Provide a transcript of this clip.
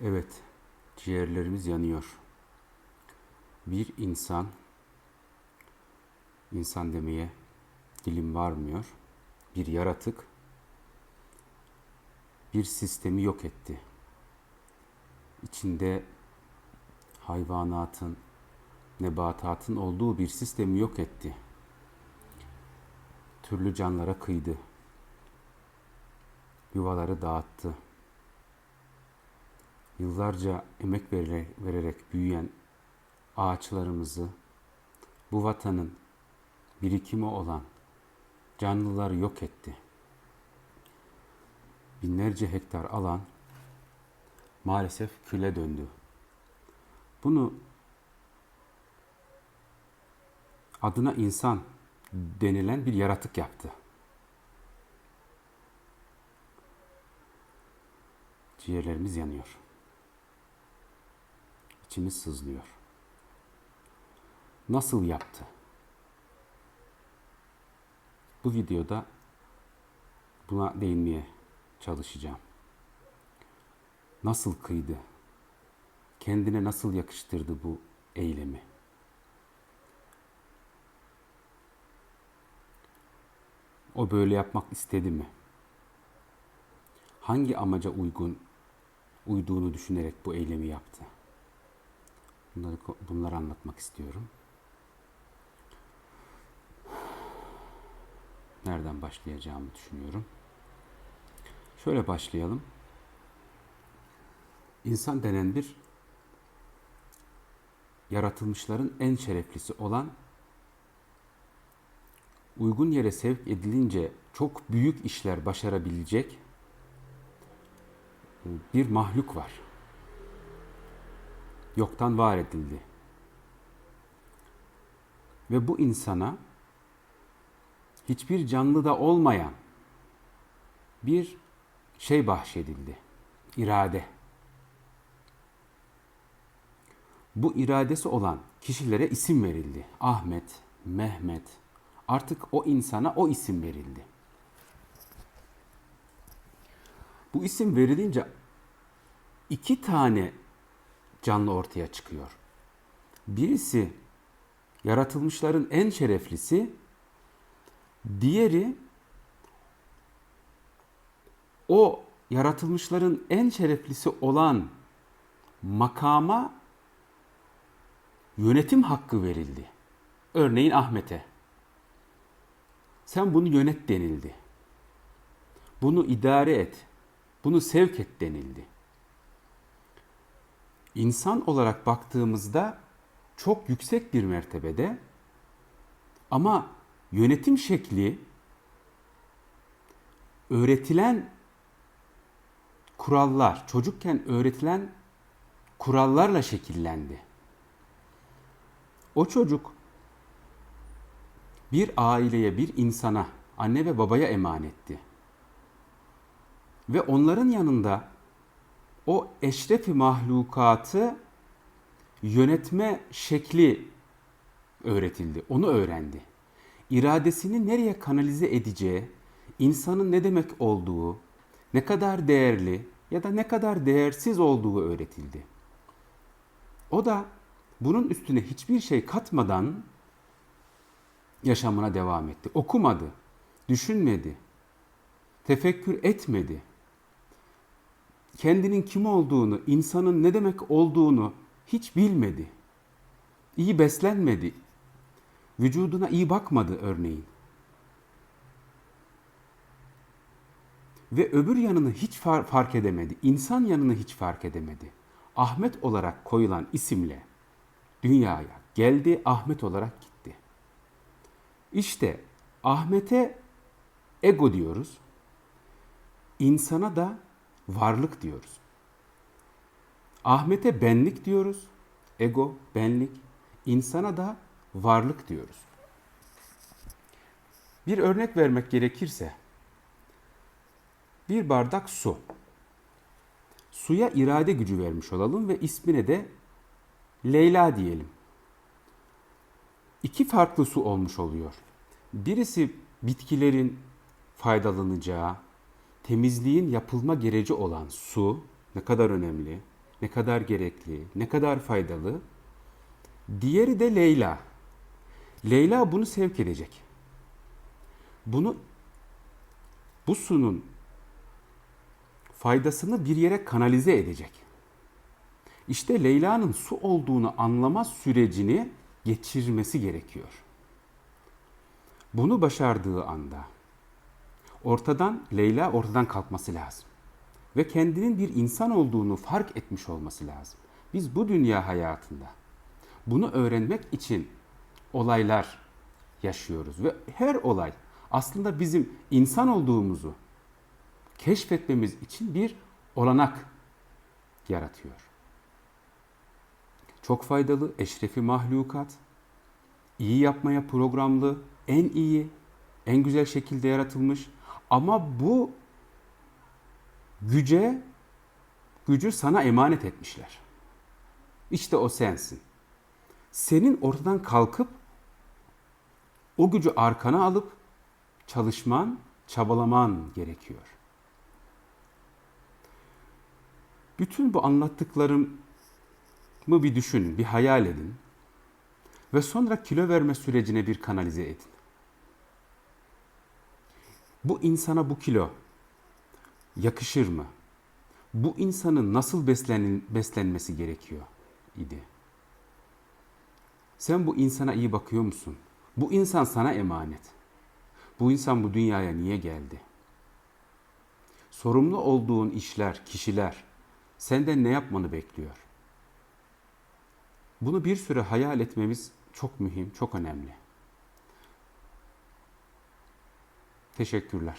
Evet, ciğerlerimiz yanıyor. Bir insan, insan demeye dilim varmıyor. Bir yaratık bir sistemi yok etti. İçinde hayvanatın, nebatatın olduğu bir sistemi yok etti. Türlü canlara kıydı. Yuvaları dağıttı yıllarca emek vererek, vererek büyüyen ağaçlarımızı, bu vatanın birikimi olan canlıları yok etti. Binlerce hektar alan maalesef küle döndü. Bunu adına insan denilen bir yaratık yaptı. Ciğerlerimiz yanıyor. İçimiz sızlıyor. Nasıl yaptı? Bu videoda buna değinmeye çalışacağım. Nasıl kıydı? Kendine nasıl yakıştırdı bu eylemi? O böyle yapmak istedi mi? Hangi amaca uygun uyduğunu düşünerek bu eylemi yaptı? Bunları, bunları anlatmak istiyorum. Nereden başlayacağımı düşünüyorum. Şöyle başlayalım. İnsan denen bir yaratılmışların en şereflisi olan uygun yere sevk edilince çok büyük işler başarabilecek bir mahluk var yoktan var edildi. Ve bu insana hiçbir canlıda olmayan bir şey bahşedildi. İrade. Bu iradesi olan kişilere isim verildi. Ahmet, Mehmet. Artık o insana o isim verildi. Bu isim verilince iki tane canlı ortaya çıkıyor. Birisi yaratılmışların en şereflisi, diğeri o yaratılmışların en şereflisi olan makama yönetim hakkı verildi. Örneğin Ahmet'e. Sen bunu yönet denildi. Bunu idare et. Bunu sevk et denildi insan olarak baktığımızda çok yüksek bir mertebede ama yönetim şekli öğretilen kurallar, çocukken öğretilen kurallarla şekillendi. O çocuk bir aileye, bir insana, anne ve babaya emanetti. Ve onların yanında o eşrefi mahlukatı yönetme şekli öğretildi. Onu öğrendi. İradesini nereye kanalize edeceği, insanın ne demek olduğu, ne kadar değerli ya da ne kadar değersiz olduğu öğretildi. O da bunun üstüne hiçbir şey katmadan yaşamına devam etti. Okumadı, düşünmedi, tefekkür etmedi kendinin kim olduğunu, insanın ne demek olduğunu hiç bilmedi. İyi beslenmedi. Vücuduna iyi bakmadı örneğin. Ve öbür yanını hiç fark edemedi. İnsan yanını hiç fark edemedi. Ahmet olarak koyulan isimle dünyaya geldi, Ahmet olarak gitti. İşte Ahmet'e ego diyoruz. İnsana da varlık diyoruz. Ahmet'e benlik diyoruz. Ego, benlik. İnsana da varlık diyoruz. Bir örnek vermek gerekirse bir bardak su. Suya irade gücü vermiş olalım ve ismine de Leyla diyelim. İki farklı su olmuş oluyor. Birisi bitkilerin faydalanacağı, temizliğin yapılma gereci olan su ne kadar önemli. ne kadar gerekli, ne kadar faydalı. Diğeri de Leyla. Leyla bunu sevk edecek. Bunu bu sunun faydasını bir yere kanalize edecek. İşte Leyla'nın su olduğunu anlama sürecini geçirmesi gerekiyor. Bunu başardığı anda ortadan Leyla ortadan kalkması lazım. Ve kendinin bir insan olduğunu fark etmiş olması lazım. Biz bu dünya hayatında bunu öğrenmek için olaylar yaşıyoruz ve her olay aslında bizim insan olduğumuzu keşfetmemiz için bir olanak yaratıyor. Çok faydalı, eşrefi mahlukat, iyi yapmaya programlı, en iyi, en güzel şekilde yaratılmış. Ama bu güce, gücü sana emanet etmişler. İşte o sensin. Senin ortadan kalkıp o gücü arkana alıp çalışman, çabalaman gerekiyor. Bütün bu anlattıklarımı bir düşünün, bir hayal edin ve sonra kilo verme sürecine bir kanalize edin. Bu insana bu kilo yakışır mı? Bu insanın nasıl beslen beslenmesi gerekiyor idi? Sen bu insana iyi bakıyor musun? Bu insan sana emanet. Bu insan bu dünyaya niye geldi? Sorumlu olduğun işler, kişiler senden ne yapmanı bekliyor? Bunu bir süre hayal etmemiz çok mühim, çok önemli. Teşekkürler.